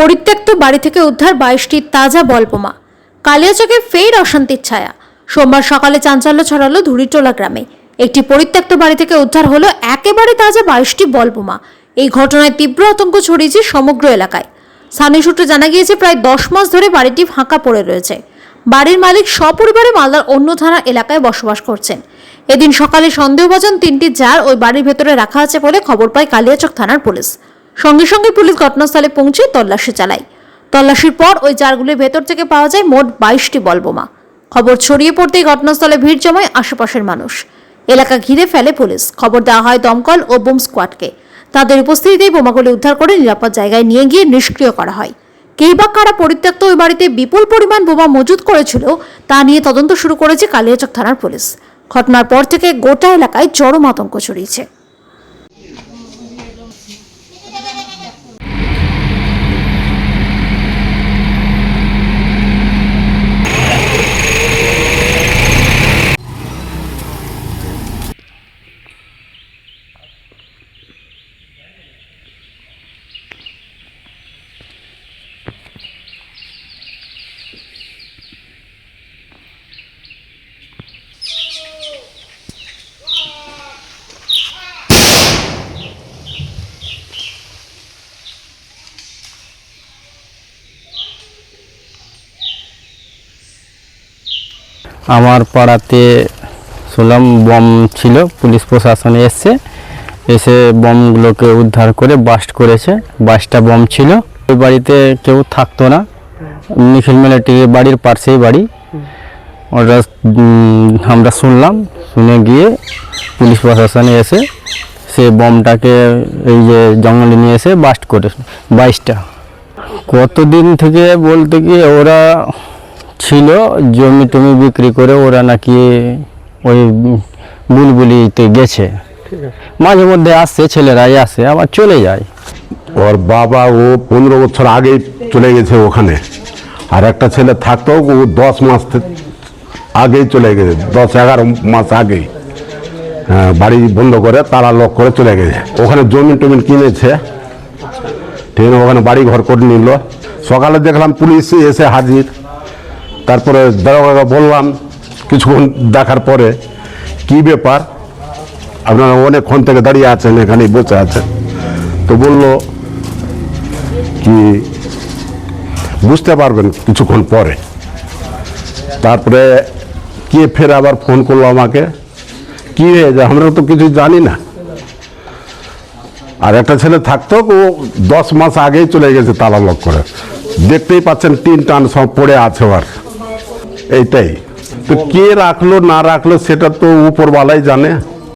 পরিত্যক্ত বাড়ি থেকে উদ্ধার বাইশটি তাজা বলবোমা কালিয়াচকে ফের অশান্তির ছায়া। সোমবার সকালে চাঞ্চল্য ছড়ালো ধুরিটোলা গ্রামে। একটি পরিত্যক্ত বাড়ি থেকে উদ্ধার হলো একেবারে তাজা বাইশটি বলবোমা এই ঘটনায় তীব্র আতঙ্ক ছড়িয়েছে সমগ্র এলাকায়। স্থানীয় সূত্রে জানা গিয়েছে, প্রায় দশ মাস ধরে বাড়িটি ফাঁকা পড়ে রয়েছে। বাড়ির মালিক সপরিবারে মালদার অন্য থানা এলাকায় বসবাস করছেন। এদিন সকালে সন্দেহভাজন তিনটি জার ওই বাড়ির ভেতরে রাখা আছে বলে খবর পায় কালিয়াচক থানার পুলিশ। সঙ্গে সঙ্গে পুলিশ ঘটনাস্থলে পৌঁছে তল্লাশি চালায়। তল্লাশির পর ওই জারগুলির ভেতর থেকে পাওয়া যায় মোট বাইশটি বলবোমা। খবর ছড়িয়ে পড়তেই ঘটনাস্থলে ভিড় জমায় আশেপাশের মানুষ। এলাকা ঘিরে ফেলে পুলিশ। খবর দেওয়া হয় দমকল ও বোম স্কোয়াডকে। তাদের উপস্থিতিতেই বোমাগুলি উদ্ধার করে নিরাপদ জায়গায় নিয়ে গিয়ে নিষ্ক্রিয় করা হয়। কেই বা কারা পরিত্যক্ত ওই বাড়িতে বিপুল পরিমাণ বোমা মজুত করেছিল, তা নিয়ে তদন্ত শুরু করেছে কালিয়াচক থানার পুলিশ। ঘটনার পর থেকে গোটা এলাকায় চরম আতঙ্ক ছড়িয়েছে। আমার পাড়াতে শুনলাম বম ছিল, পুলিশ প্রশাসন এসছে। এসে বমগুলোকে উদ্ধার করে বাস্ট করেছে। বাইশটা বম ছিল। ওই বাড়িতে কেউ থাকতো না। নিখিল মিলিটারি বাড়ির পাশেই বাড়ি। ওটা আমরা শুনলাম, শুনে গিয়ে পুলিশ প্রশাসনে এসে সে বমটাকে এই যে জঙ্গলে নিয়ে এসে বাস্ট করে বাইশটা কতদিন থেকে বলতে কি ওরা ছিল জমি টমি বিক্রি করে ওরা নাকি ওই বুলবুলিতে গেছে। মাঝে মধ্যে আসছে ছেলেরাই আসে আবার চলে যায়। ওর বাবা ও পনেরো বছর আগেই চলে গেছে ওখানে। আর একটা ছেলে থাকতো ও দশ মাস আগেই চলে গেছে দশ এগারো মাস আগেই। হ্যাঁ, বাড়ি বন্ধ করে তালা লক করে চলে গেছে। ওখানে জমি টমিন কিনেছে। ঠিক ওখানে বাড়ি ঘর করে নিল। সকালে দেখলাম পুলিশ এসে হাজির। তারপরে দারোগাকে বললাম, কিছুক্ষণ দেখার পরে, কি ব্যাপার? আপনারা অনেকক্ষণ থেকে দাঁড়িয়ে আছেন এখানে বসে আছেন। তো বলল, কি, বুঝতে পারবেন কিছুক্ষণ পরে। তারপরে কে ফের আবার ফোন করল আমাকে, কি হয়েছে আমরা তো কিছু জানি না। আর একটা ছেলে থাকতো, ও দশ মাস আগেই চলে গেছে তালা লক করে। দেখতেই পাচ্ছেন, তিন টান সব পড়ে আছে আর এইটাই। তো কে রাখল না রাখল সেটা তো উপরওয়ালাই জানে।